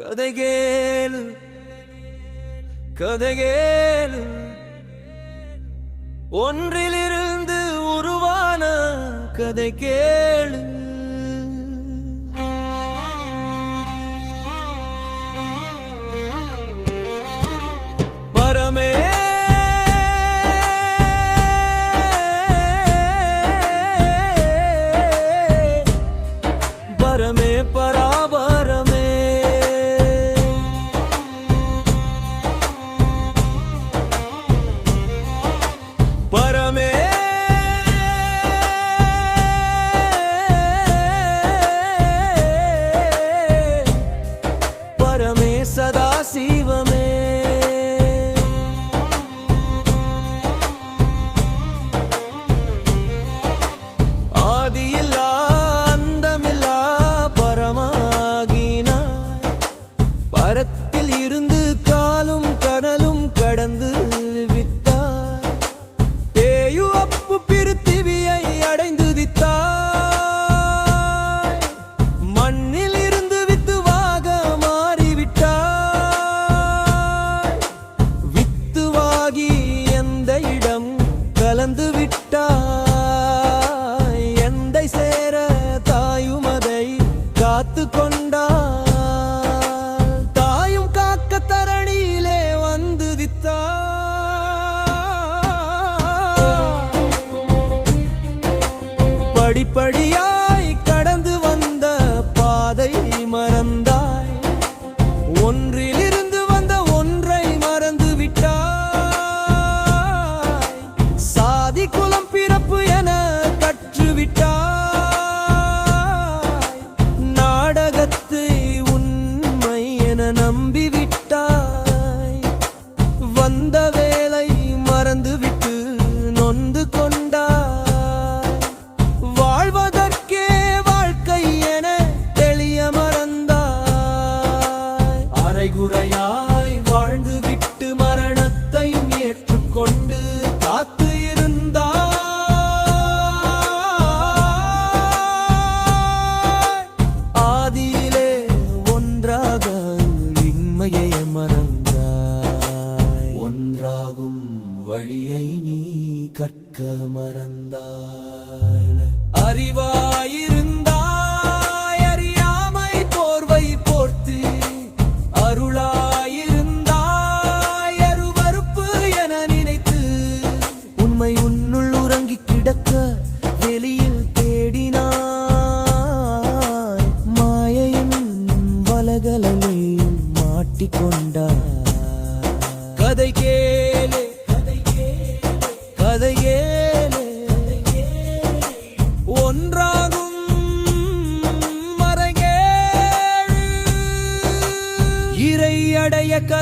கதைகேளு கதைகேளு. ஒன்றிலிருந்து உருவான கதை கேளு வித்துவாகி எந்த இடம் கலந்து விட்டாய்? எந்த சேர தாயும் அதை காத்து கொண்டாள். தாயும் காக்க தரணியிலே வந்து வித்தாய் படிப்படியா அறிவாயிருந்தாய் அறியாமை போர்வை போர்த்து அருளாயிருந்தாய் அருவருப்பு என நினைத்து உண்மை உன்னுள் உறங்கி கிடக்க வெளியில் தேடினாய். வலகலையும் கதை கே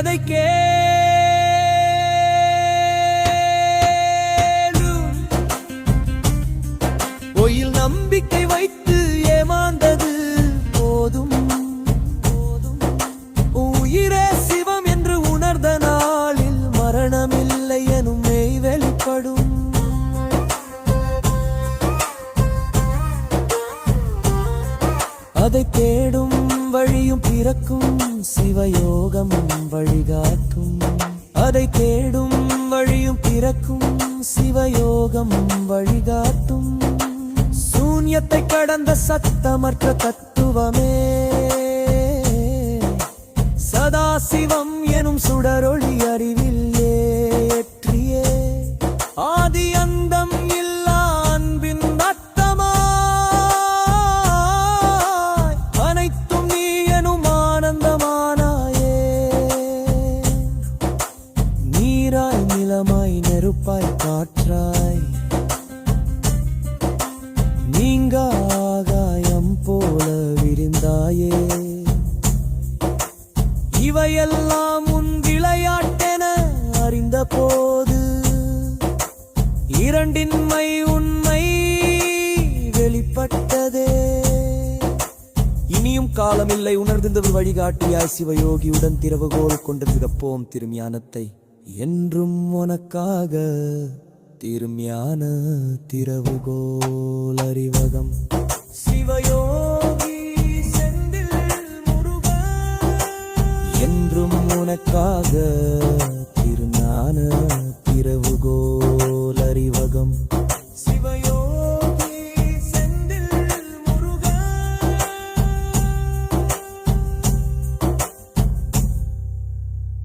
அடைய கதை கேளு பொயில் நம்பிக்கை வைத்து ஏமாந்தது போதும் போதும். உயிரே சிவம் என்று உணர்ந்த நாளில் மரணமில்லை எனும் மெய் வெளிப்படும். அதை தேடும் வழியும் பிறக்கும் சிவயோகம் வழிகாட்டும் அதை தேடும் வழியும் பிறக்கும் சிவயோகம் வழிகாட்டும் சூன்யத்தை கடந்த சத்தமற்ற தத்துவமே சதாசிவம் எனும் சுடரொளி அறிவில் நிலமாய் நெருப்பாய் காற்றாய். நீங்க ஆகாயம் போல விரிந்தாயே. இவையெல்லாம் உன் விளையாட்டென அறிந்த போது இரண்டின்மை உண்மை வெளிப்பட்டதே. இனியும் காலமில்லை உணர்ந்திருந்தவர் வழிகாட்டியாய் சிவயோகியுடன் திறவுகோல் கொண்டு மிகப்போம் திருமியானத்தை என்றும் உனக்காக திருஞான திறவுகோல் அறிவகம். சிவயோகி செந்தில் முருகன். எனக்காக